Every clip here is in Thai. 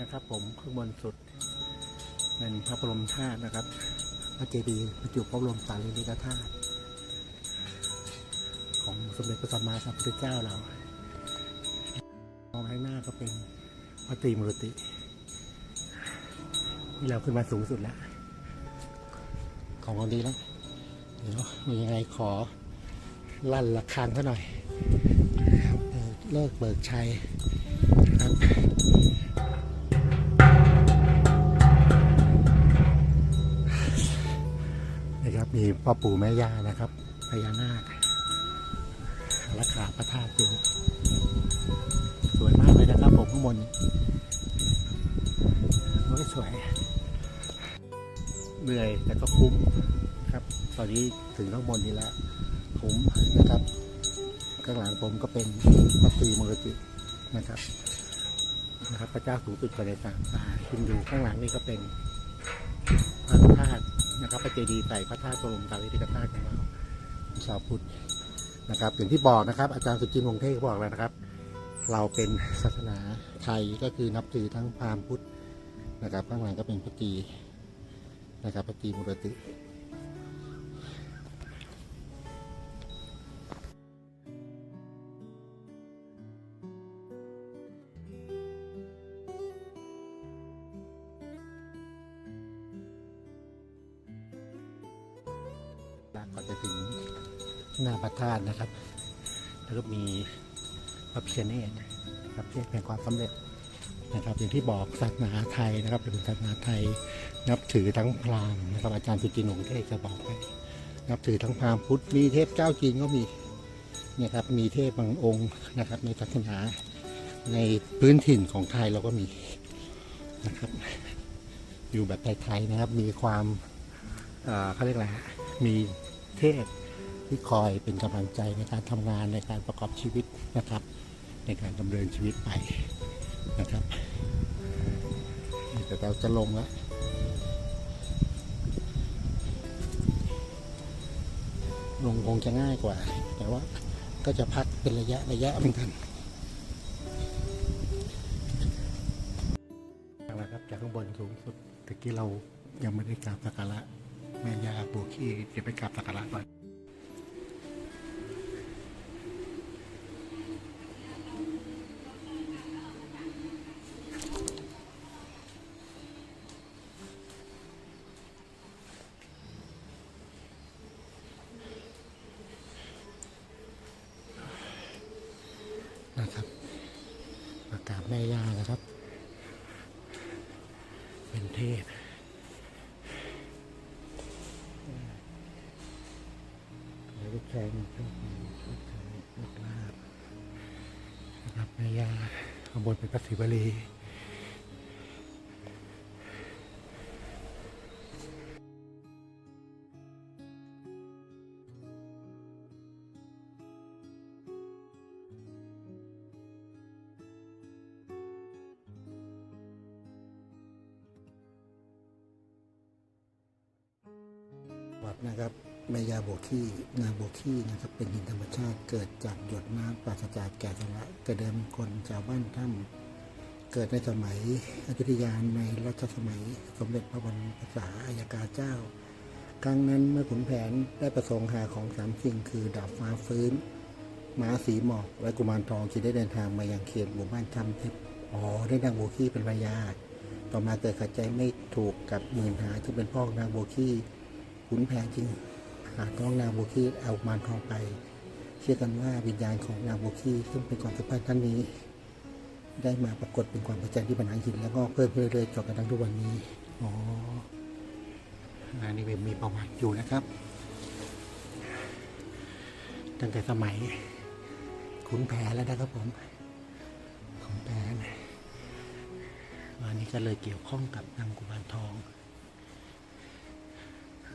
นะครับ ผมข้างบนสุดเป็นพระบรมธาตุนะครับพระเจดีย์บรรจุพระบรมสารีริกธาตุของสมเด็จพระสัมมาสัมพุทธเจ้าเรามองข้างหน้าก็เป็นพระตรีมุรติที่เราขึ้นมาสูงสุดแล้ว ของเราดีแล้ว เดี๋ยวมียังไงขอลั่นระฆังซะหน่อยเบิกเลิกเบิกชัยครับ มีพ่อปู่แม่ย่านะครับพญานาครักขาพระธาตุอยู่สวยมากเลยนะครับผมข้างบนโอ้ยสวย เหนื่อยแต่ก็คุ้มครับ ตอนนี้ถึงข้างบนนี้แล้วคุ้มนะครับ ข้างหลังผมก็เป็นพระตรีมรตินะครับนะครับ พระเจ้าสูงสุดภายในสามตาขึ้นอยู่ข้างหลังนี่ก็เป็นพระธาตุ นะครับพระเจดีย์ใส่พระธาตุกรมตาลิติกธาตุของเราชาวพุทธนะครับ อย่างที่บอกนะครับ อาจารย์สุจินต์วงศ์เทศบอกแล้วนะครับ เราเป็นศาสนาไทยก็คือนับถือทั้งพราหมณ์พุทธนะครับ ข้างหลังก็เป็นพระตีนะครับปฏิมุรติ นาพระธาตุนะครับ แล้วก็มีพระพิฆเนศนะครับเรียกเป็นความสำเร็จนะครับ อย่างที่บอกศาสนาไทยนะครับเป็นศาสนาไทย นับถือทั้งพราหมณ์นะครับอาจารย์สุจินต์หงเทศจะบอกไปนับถือทั้งพราหมณ์พุทธมีเทพเจ้าจีนก็มีเนี่ยครับมีเทพบางองค์นะครับ ในศาสนาในพื้นถิ่นของไทยเราก็มีนะครับ อยู่แบบไทยๆนะครับ มีความเอ่อเขาเรียกอะไรฮะมีเทพ ที่คอยเป็นกำลังใจในการทำงานในการประกอบชีวิตนะครับ ในการดำเนินชีวิตไปนะครับแต่เราจะลงแล้วลงคงจะง่ายกว่า แต่ว่าก็จะพักเป็นระยะระยะเหมือนกันแล้วครับจากข้างบนสูงสุดตะกี้เรายังไม่ได้กราบสักการะแม่ย่าปูขี้เดี๋ยวไปกราบสักการะก่อน นะครับประกาบแม่ย่านะครับ เป็นเทพขอลูกชายมีโชคดีโชคชัยโชคลาภนะครับแม่ย่าข้าบนเป็นพระศิวลี นะครับแม่ยาโบวขี้นาโบวขี้นะครับ เป็นหินธรรมชาติเกิดจากหยดน้ำปราศจากแก่สละแต่เดิมคนชาวบ้านถ้ำเกิดในสมัยอยุธยาในรัชสมัยสมเด็จพระบรมภาษาอายกาเจ้า ครั้งนั้นเมื่อขุนแผนได้ประสงค์หาของสามสิ่งคือดาบฟ้าฟื้นม้าสีหมอกและกุมารทองจึงได้เดินทางมายังเขตหมู่บ้านถ้ำทิพย์อ๋อได้นางโบวขี้เป็นภรรยา ต่อมาเกิดขัดใจไม่ถูกกับหมื่นหาที่เป็นพ่อนางโบวขี้ ขุนแผนจึงหาน้องนางบวขี้เอามารทองไป เชื่อกันว่าวิญญาณของนางบวขี้ซึ่งเป็นความสัพันท่านนี้ ได้มาปรากฏเป็นความประจันที่ผนังหินแล้วก็เพิ่มเรื่อยๆจนกระทั่งทุกวันนี้อ๋ออันนี้มีประวัติอยู่นะครับ ตั้งแต่สมัยขุนแผนแล้วนะครับผมขุนแผนอันนี้ก็เลยเกี่ยวข้องกับนางกุมารทอง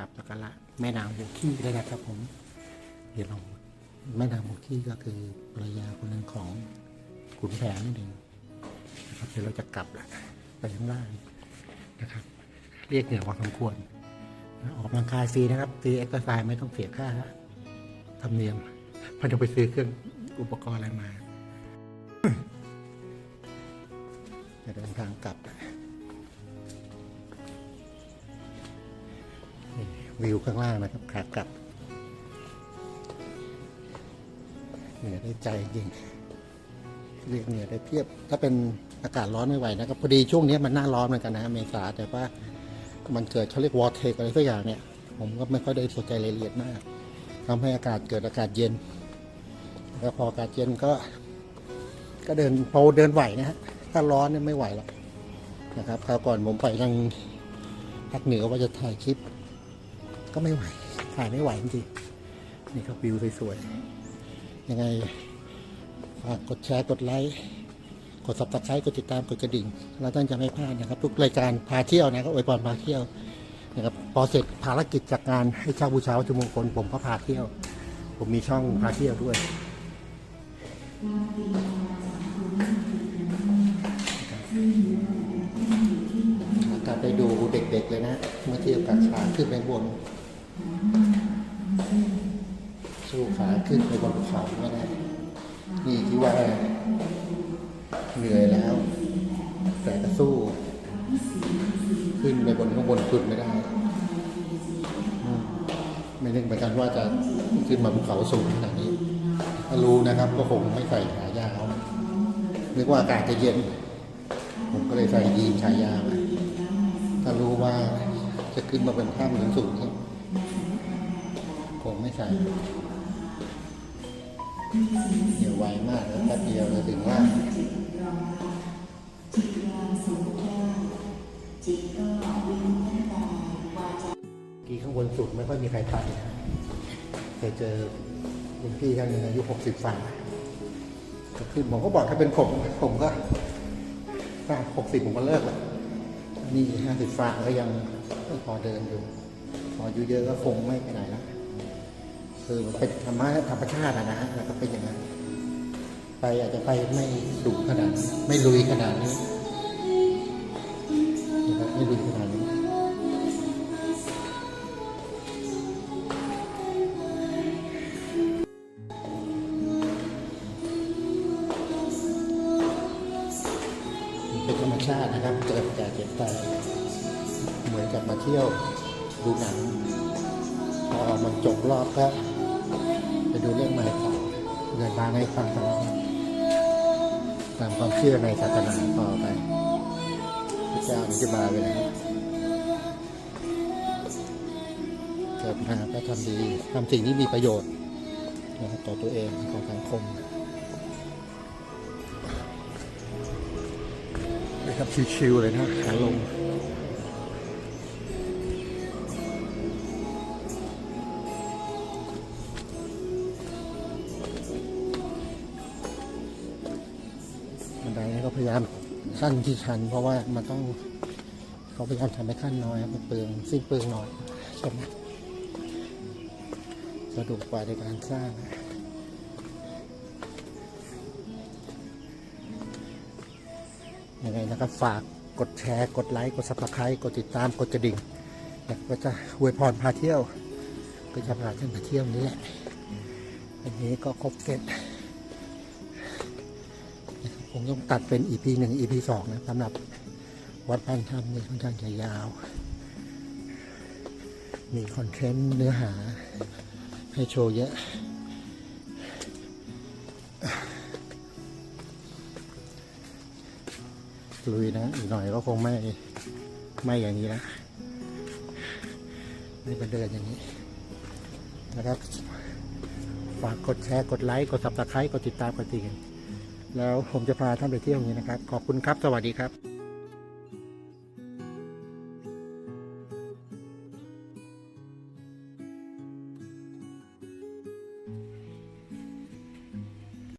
ราบสักการะแม่นางโบกี้เลยนะครับผมเดี๋ยวเราแม่นางโบกี้ก็คือภรรยาคนหนึ่งของขุนแผนนั่นเองนะครับเดี๋ยวเราจะกลับละไปข้างล่างนะครับ เรียกเหนื่อยพอสมควรออกกำลังกายฟรีนะครับฟรีเอ็กซ์ไซส์ไม่ต้องเสียค่าธรรมเนียมพราะจะไปซื้อเครื่องอุปกรณ์อะไรมาจะเดินทางกลับ วิวข้างล่างนะครับขากลับเหนื่อยได้ใจจริงเรียกเหนื่อยได้เพียบ ถ้าเป็นอากาศร้อนไม่ไหวนะครับพอดีช่วงนี้มันหน้าร้อนเหมือนกันนะเมษาแต่ว่ามันเกิดเขาเรียกวอเทคอะไรสักอย่างเนี่ย ผมก็ไม่ค่อยได้สนใจรายละเอียดมากทำให้อากาศเกิดอากาศเย็น แล้วพออากาศเย็นก็ ก็เดินพอเดินไหวนะฮะถ้าร้อนเนี่ยไม่ไหวหรอกนะครับคราวก่อนผมไปทางภาคเหนือว่าจะถ่ายคลิป ก็ไม่ไหวถ่ายไม่ไหวจริงๆนี่ครับวิวสวยๆยังไงฝากกดแชร์กดไลค์กดซับสไครต์กดติดตามกดกระดิ่ง แล้วท่านจะไม่พลาดนะครับ ทุกรายการพาเที่ยวนะครับอวยพรพาเที่ยวนะครับพอเสร็จภารกิจจากงานให้ช่าบูชาวัตถุมงคลผมก็พาเที่ยว ผมมีช่องพาเที่ยวด้วยกลับไปดูเด็กๆเลยนะ เมื่อเทียบกับขาขึ้นไปบน สู้ขาขึ้นไปบนเขาไม่ได้นี่ที่ว่าเหนื่อยแล้ว แต่ก็สู้ ขึ้นไปบนข้างบนสุดไม่ได้ ไม่นึกเหมือนกันว่าจะขึ้นมาภูเขาสูงขนาดนี้ถ้ารู้นะครับ ก็คงไม่ใส่ขายาวนึกว่าอากาศจะเย็น ผมก็เลยใส่ยีนขายาวมาถ้ารู้ว่าจะขึ้นมาเป็นถ้ำหรือสูง ไม่ใส่เดี๋ยวไวมากแล้วแป๊บเดียวจะถึงล่ากีข้างบนสุดไม่ค่อยมีใครไปนเคยเจอคุณพี่ท่านหนึงอายุหกสิบฝ่าก็ขึ้นผมก็บอกถ้าเป็นผมผมก็ถ้าหกสิบผมก็เลิกแล้วนี่ห้าสิบฝ่าก็ยังพอเดินอยู่พออายุเยอะก็คงไม่ไปไหนแล้ว คือมันเป็นธรรมะธรรมชาตินะฮะแล้วก็เป็นอย่างนั้น ไปอาจจะไปไม่สูงขนาดนี้ไม่ลุยขนาดนี้นะครับไม่ลุยขนาดนี้เป็นธรรมชาตินะครับเกิดแก่เจ็บตายเหมือนกับมาเที่ยวดูหนังพอมันจบรอบก็ไป ดูเรื่องใหม่ต่อเงินบางให้ฟังต่อตามความเชื่อในศาสนาต่อไปพระเจ้านี่จะมาไปไหนเกิดมาก็ทำดีทำสิ่งที่มีประโยชน์นะครับต่อตัวเองต่อสังคมนะครับชิวๆเลยนะขาลง พยายามขั้นที่ชัน เพราะว่ามันต้องเขาพยายามทำให้ขั้นน้อยมันเปลืองสิ้นเปลืองน้อยใช่ไหมสะดวกกว่าในการสร้างยังไงนะครับฝากกดแชร์ กดไลค์กดซับสไครต์กดติดตามกดกระดิ่งแล้วก็จะอวยพรพาเที่ยว ก็จะพาท่านมาเที่ยวนี้แหละอันนี้ก็ครบเซตผ มต้องตัดเป็น EP หนึ่ง EP สองนะสำหรับวัดพันธรรมนี่ค่อนข้างจะยาว มีคอนเทนต์เนื้อหา ให้โชว์เยอะลุยนะ อีกหน่อยก็คงไม่ไม่อย่างนี้นะไม่เป็นเดินอย่างนี้นะครับ ฝากกดแชร์ กดไลค์ กด subscribe กดติดตามกดติด แล้วผมจะพาท่านไปเที่ยวอย่างนี้นะครับ ขอบคุณครับ สวัสดีครับ